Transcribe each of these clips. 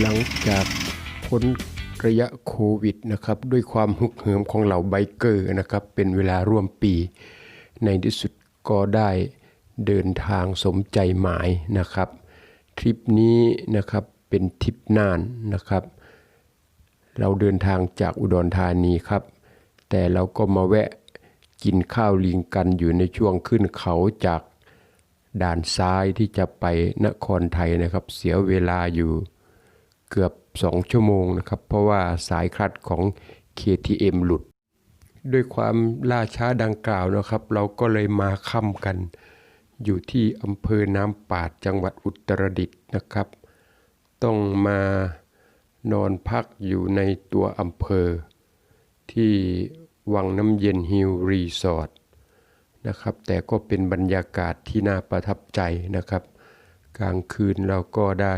หลังจากพ้นระยะโควิดนะครับด้วยความฮึกเหิมของเหล่าไบเกอร์นะครับเป็นเวลาร่วมปี ในที่สุดก็ได้เดินทางสมใจหมายนะครับทริปนี้นะครับเป็นทริปน่านนะครับ เราเดินทางจากอุดรธานีครับ แต่เราก็มาแวะกินข้าวลิงกันอยู่ในช่วงขึ้นเขาจากด่านซ้ายที่จะไปนครไทยนะครับ เสียเวลาอยู่ เกือบ 2 ชั่วโมงนะครับ เพราะว่าสายคลัดของ KTM หลุด ด้วยความล่าช้าดังกล่าวนะครับ เราก็เลยมาค่ำกัน อยู่ที่อำเภอน้ำปาดจังหวัดอุตรดิตถ์นะครับ ต้องมานอนพักอยู่ในตัวอำเภอ ที่วังน้ำเย็นฮิลรีสอร์ทนะครับ แต่ก็เป็นบรรยากาศที่น่าประทับใจนะครับ กลางคืนเราก็ได้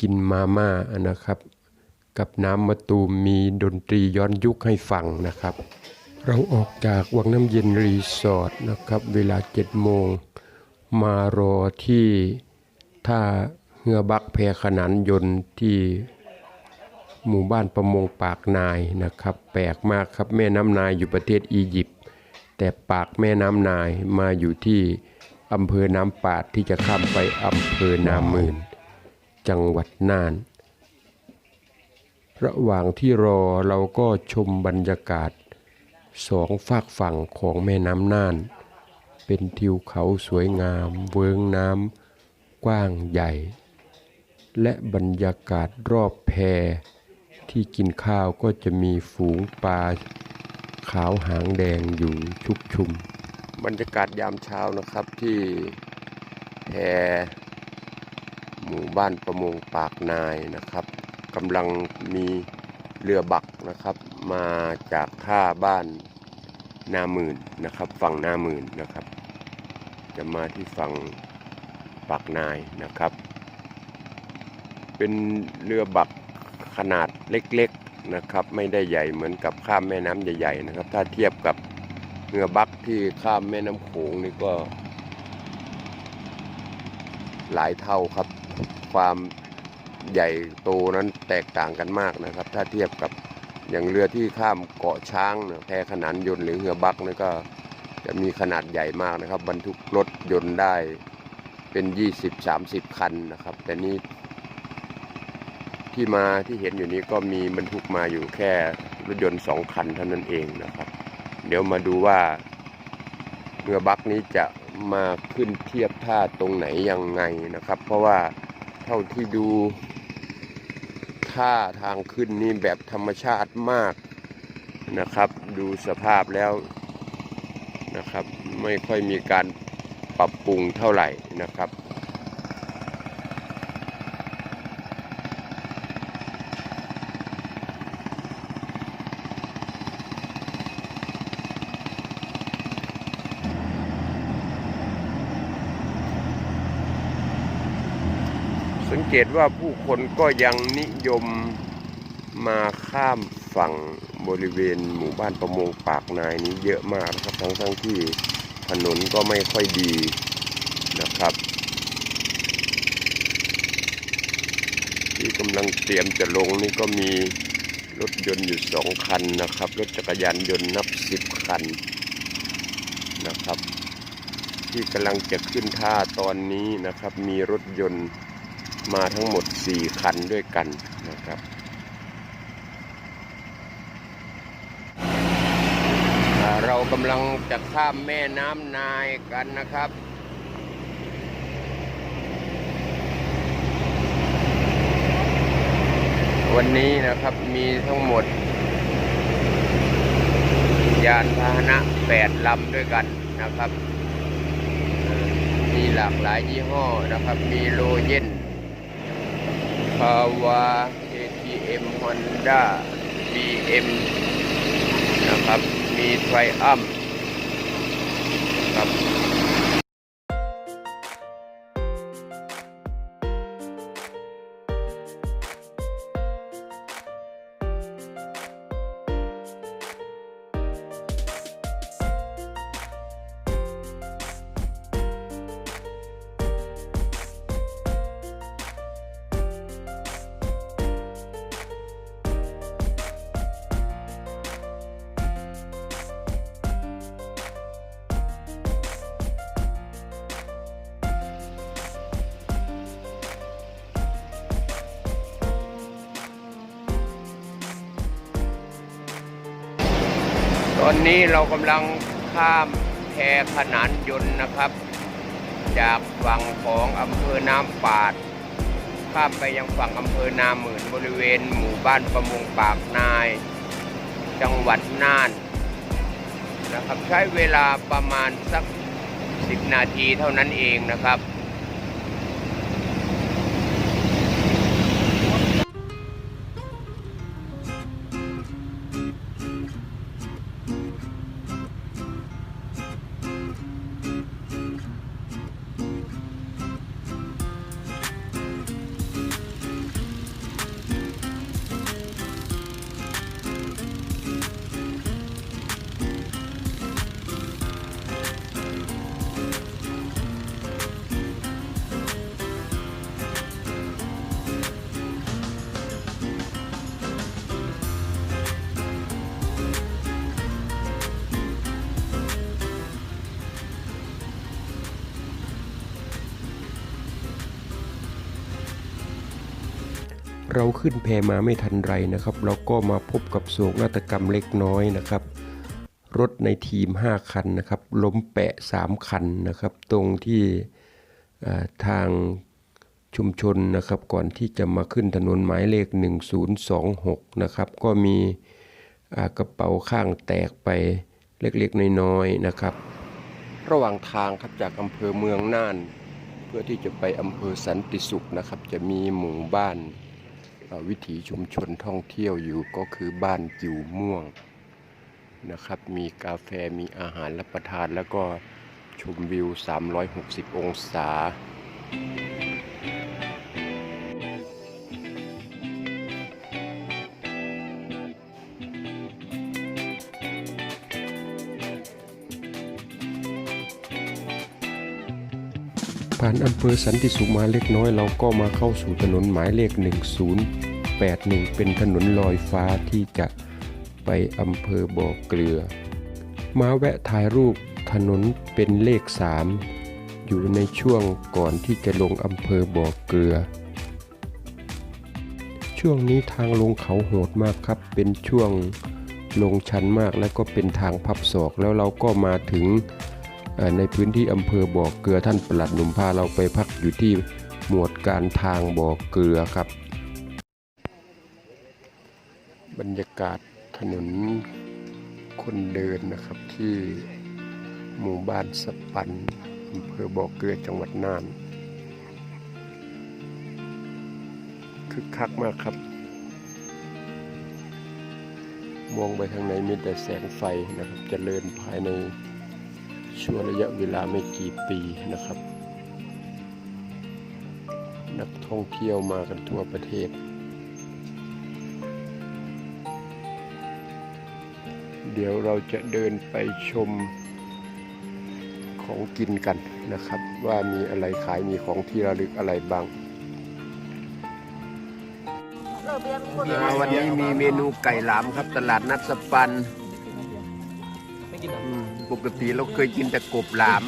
กินมาม่านะครับ กับน้ำมะตูมมีดนตรีย้อนยุคให้ฟังนะครับ เราออกจากวังน้ำเย็นรีสอร์ทนะครับ เวลาเจ็ดโมง มารอที่ท่าเฮือบักแพขนานยนต์ที่หมู่บ้านประมงปากนายนะครับ แปลกมากครับแม่น้ำนายอยู่ประเทศอียิปต์แต่ปากแม่น้ำนายมาอยู่ที่อำเภอน้ำปาดที่จะข้ามไปอำเภอนามื่น จังหวัดน่าน ระหว่างที่รอเราก็ชมบรรยากาศสองฝากฝั่งของแม่น้ำน่าน เป็นทิวเขาสวยงาม เวิงน้ำกว้างใหญ่ และบรรยากาศรอบแพที่กินข้าวก็จะมีฝูงปลาขาวหางแดงอยู่ชุกชุม บรรยากาศยามเช้านะครับที่แพ หมู่บ้านประมงปากนายนะครับกำลังมีเรือบักนะครับ มาจากท่าบ้านนาหมื่นนะครับ ฝั่งนาหมื่นนะครับ จะมาที่ฝั่งปากนายนะครับ เป็นเรือบักขนาดเล็กๆนะครับ ไม่ได้ใหญ่เหมือนกับข้ามแม่น้ำใหญ่ๆนะครับ ถ้าเทียบกับเรือบักที่ข้ามแม่น้ำโขงนี่ก็หลายเท่าครับ ความใหญ่โตนั้นแตกต่างกันมากนะครับ ถ้าเทียบกับอย่างเรือที่ข้ามเกาะช้างเนี่ยแพขนานยนต์หรือเรือบักนี่ก็จะมีขนาดใหญ่มากนะครับ บรรทุกรถยนต์ได้เป็น 20-30 คันนะครับ แต่นี้ที่มาที่เห็นอยู่นี้ก็มีบรรทุกมาอยู่แค่รถยนต์สองคันเท่านั้นเองนะครับ เดี๋ยวมาดูว่าเรือบักนี้จะมาขึ้นเทียบท่าตรงไหนยังไงนะครับ เพราะว่า ท่าที่ดูท่าทางขึ้นนี่แบบธรรมชาติมากนะครับ ดูสภาพแล้วนะครับ ไม่ค่อยมีการปรับปรุงเท่าไหร่นะครับ เกตว่าผู้คนก็ยังนิยมมาข้ามฝั่งบริเวณหมู่บ้านประมงปากนายนี้เยอะมากนะครับทั้งทั้งที่ถนนก็ไม่ค่อยดีนะครับ ที่กำลังเตรียมจะลงนี่ก็มีรถยนต์อยู่สองคันนะครับ รถจักรยานยนต์นับสิบคันนะครับ ที่กำลังจะขึ้นท่าตอนนี้นะครับ มีรถยนต์ มาทั้งหมด 4 คันด้วยกันนะครับ เรากำลังจะข้ามแม่น้ำนายกันนะครับวันนี้นะครับมีทั้งหมด ยานพาหนะ8ลำด้วยกันนะครับ มีหลากหลายยี่ห้อนะครับ มีโลเย็น ภาวา KTM Honda BM นะครับ มีไทรอัม อนนี้เรากำลังข้ามแพขนานยนต์นะครับ จากฝั่งของอำเภอน้ำปาด ข้ามไปยังฝั่งอำเภอนาหมื่นบริเวณหมู่บ้านประมงปากนาย จังหวัดน่านนะครับใช้เวลาประมาณสัก 10 นาทีเท่านั้นเองนะครับ เราขึ้นแพมาไม่ทันไรนะครับ เราก็มาพบกับโศกนาฏกรรมเล็กน้อยนะครับ รถในทีม 5 คันนะครับล้มแปะ 3 คันนะครับ ตรงที่ทางชุมชนนะครับก่อนที่จะมาขึ้นถนนหมายเลข 1026 นะครับ ก็มีกระเป๋าข้างแตกไปเล็กๆ น้อยๆนะครับ ระหว่างทางครับจากอำเภอเมืองน่าน เพื่อที่จะไปอำเภอสันติสุขนะครับ จะมีหมู่บ้าน วิถีชุมชนท่องเที่ยวอยู่ก็คือบ้านจิ๋วม่วงนะครับ มีกาแฟมีอาหารรับประทานแล้วก็ชมวิว 360 องศา ผ่านอำเภอสันติสุขมาเล็กน้อยเราก็มาเข้าสู่ถนนหมายเลข 1081 เป็นถนนลอยฟ้าที่จะไปอำเภอบ่อเกลือ มาแวะถ่ายรูปถนนเป็นเลข 3 อยู่ในช่วงก่อนที่จะลงอำเภอบ่อเกลือ ช่วงนี้ทางลงเขาโหดมากครับ เป็นช่วงลงชันมากและก็เป็นทางพับศอกแล้วเราก็มาถึง ในพื้นที่อำเภอบ่อเกลือท่านปลัดหนุ่มพาเราไปพักอยู่ที่หมวดการทางบ่อเกลือครับ บรรยากาศถนนคนเดินนะครับที่หมู่บ้านสปันอำเภอบ่อเกลือจังหวัดน่านคึกคักมากครับ มองไปทางไหนมีแต่แสงไฟนะครับเจริญภายใน ช่วงระยะเวลาไม่กี่ปีนะครับ นักท่องเที่ยวมากันทั่วประเทศ เดี๋ยวเราจะเดินไปชมของกินกันนะครับ ว่ามีอะไรขายมีของที่ระลึกอะไรบ้างวันนี้มีเมนูไก่หลามครับ ตลาดนัดสปัน อืมปกติเราเคยกินแต่กบหลาม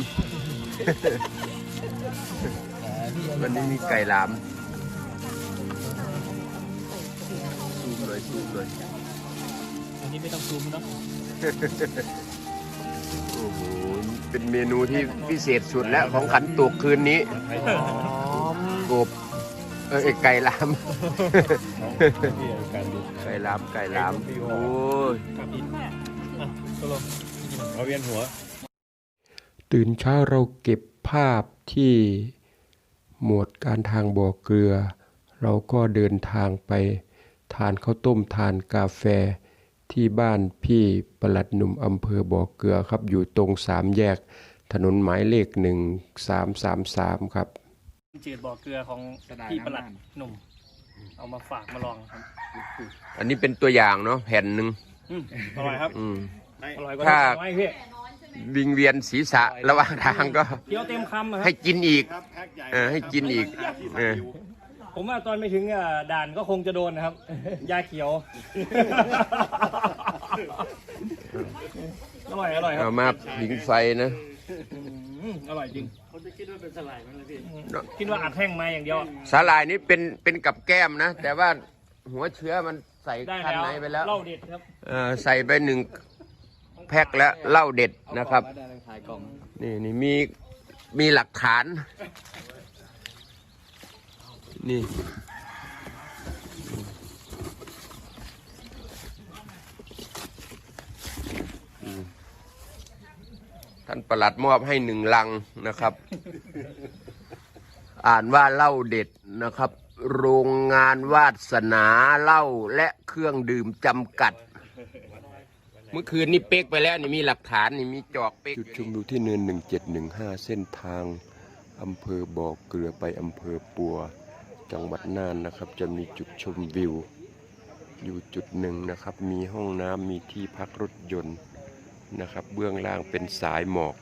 วันนี้มีไก่หลามซูมเลยซูมเลยอันนี้ไม่ต้องซูมเนาะโอ้โหเป็นเมนูที่พิเศษสุดแล้วของขันตุกคืนนี้กบเออไอ้ไก่หลาม ไก่หลามไก่หลามโอ้ยกับอินอะตกลง เอาเวียนหัว ตื่นเช้าเราเก็บภาพที่หมวดการทางบ่อเกลือ เราก็เดินทางไป ทานข้าวต้มทานกาแฟที่บ้านพี่ประหลัดหนุ่มอำเภอบ่อเกลือครับ อยู่ตรงสามแยกถนนหมายเลขหนึ่งสามสามสามครับ จืดบ่อเกลือของพี่ประหลัดหนุ่ม เอามาฝากมาลองครับ อันนี้เป็นตัวอย่างเนาะแผ่นหนึ่งอืมอร่อยครับ อืมอร่อยกว่าถ้าที่ไม่พี่วิงเวียนศีรษะระหว่างทางก็ เคี้ยวเต็มคำอะครัให้บกินอีกเออให้กินอีกเออ ผมว่าตอนไปถึงอะด่านก็คงจะโดนนะครับ ยาเขียว อร่อยอร่อยครัเอาบมาผิงไฟนะอืมอร่อยจริงคนจะคิดว่าเป็นสลายมั้งเลยพี่คิดว่าอัดแห้งมาอย่างเดียวสาหร่ายนี้เป็นเป็นกับแก้มนะ แต่ว่าหัวเชื้อมันใส่ได้ข้างแล้วในไปแล้วเหล้าเด็ดครับ เออใส่ไปหนึ่ง แพ็คและเหล้าเด็ดนะครับ นี่นี่มีมีหลักฐาน นี่ ท่านประหลัดมอบให้หนึ่งลังนะครับ อ่านว่าเหล้าเด็ดนะครับ โรงงานวาสนาเหล้าและเครื่องดื่มจำกัด เมื่อคืนนี่เป๊กไปแล้วนี่มีหลักฐานนี่มีจอกเป๊กจุดชมวิวที่เนิน 1715 เส้นทางอำเภอบ่อเกลือไปอำเภอปัวจังหวัดน่านนะครับ จะมีจุดชมวิว อยู่จุดหนึ่งนะครับ มีห้องน้ำมีที่พักรถยนต์นะครับ เบื้องล่างเป็นสายหมอก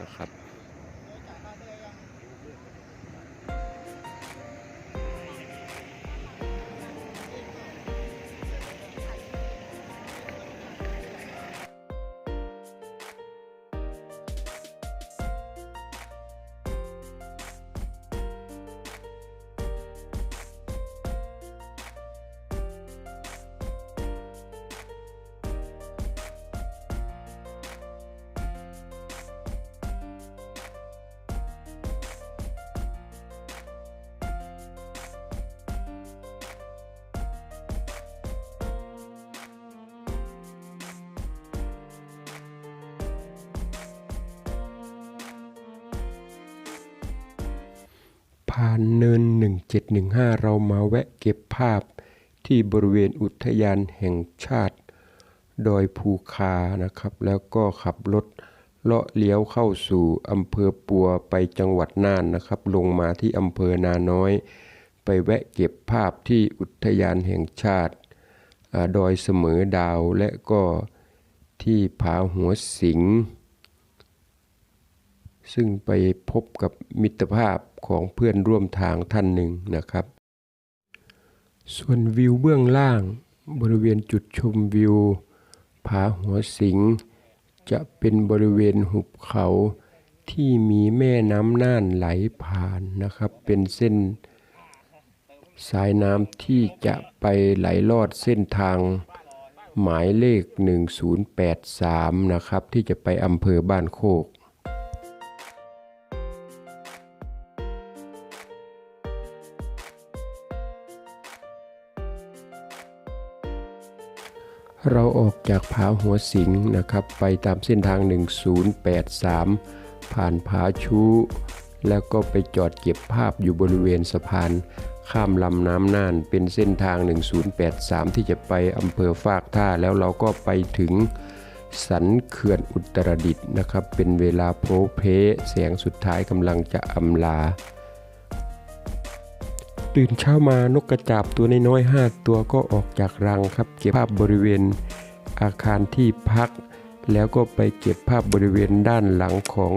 นะครับ ผ่านเนิน 1715 เรามาแวะเก็บภาพที่บริเวณอุทยานแห่งชาติ ดอยภูคานะครับ แล้วก็ขับรถเลาะเลี้ยวเข้าสู่อำเภอปัวไปจังหวัดน่านนะครับ ลงมาที่อำเภอนาน้อย ไปแวะเก็บภาพที่อุทยานแห่งชาติดอยเสมอดาวและก็ที่ผาหัวสิง ซึ่งไปพบกับมิตรภาพ ของเพื่อนร่วมทางท่านหนึ่งนะครับ ส่วนวิวเบื้องล่างบริเวณจุดชมวิว ผาหัวสิง จะเป็นบริเวณหุบเขาที่มีแม่น้ำน่านไหลผ่านนะครับ เป็นเส้น สายน้ำที่จะไปไหลลอดเส้นทางหมายเลข 1083 นะครับ ที่จะไปอำเภอบ้านโคก เราออกจากผาหัวสิงนะครับ ไปตามเส้นทาง 1083 ผ่านผาชูแล้วก็ไปจอดเก็บภาพอยู่บริเวณสะพาน ข้ามลำน้ำน่านเป็นเส้นทาง 1083 ที่จะไปอำเภอฟากท่าแล้วเราก็ไปถึงสันเขื่อนอุตรดิตถ์นะครับ เป็นเวลาโพเพแสงสุดท้ายกำลังจะอำลา ตื่นเช้ามานกกระจาบตัวน้อยๆห้าตัวก็ออกจากรังครับ เก็บภาพบริเวณอาคารที่พัก แล้วก็ไปเก็บภาพบริเวณด้านหลังของ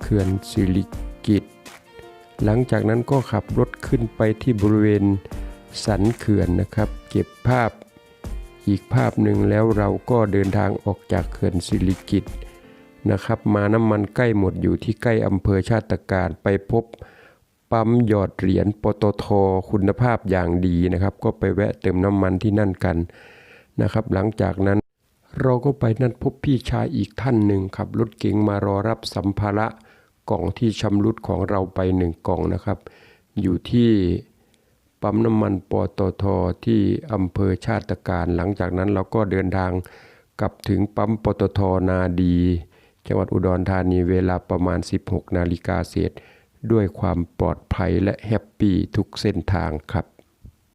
เขื่อนสิริกิตหลังจากนั้นก็ขับรถขึ้นไปที่บริเวณสันเขื่อนนะครับ เก็บภาพอีกภาพหนึ่งแล้วเราก็เดินทางออกจากเขื่อนสิริกิตนะครับ มาน้ำมันใกล้หมดอยู่ที่ใกล้อำเภอชาติการไปพบ ปั๊มหยอดเหรียญปตทคุณภาพอย่างดีนะครับ ก็ไปแวะเติมน้ำมันที่นั่นกันนะครับ หลังจากนั้นเราก็ไปนั่นพบพี่ชายอีกท่านหนึ่งขับรถเก๋งมารอรับสัมภาระกล่องที่ชำรุดของเราไปหนึ่งกล่องนะครับ อยู่ที่ปั๊มน้ำมันปตทที่อำเภอชาติการหลังจากนั้นเราก็เดินทางกลับถึงปั๊มปตทนาดี จังหวัดอุดรธานีเวลาประมาณ 16 นาฬิกาเศษ ด้วยความปลอดภัยและแฮปปี้ทุกเส้นทางครับ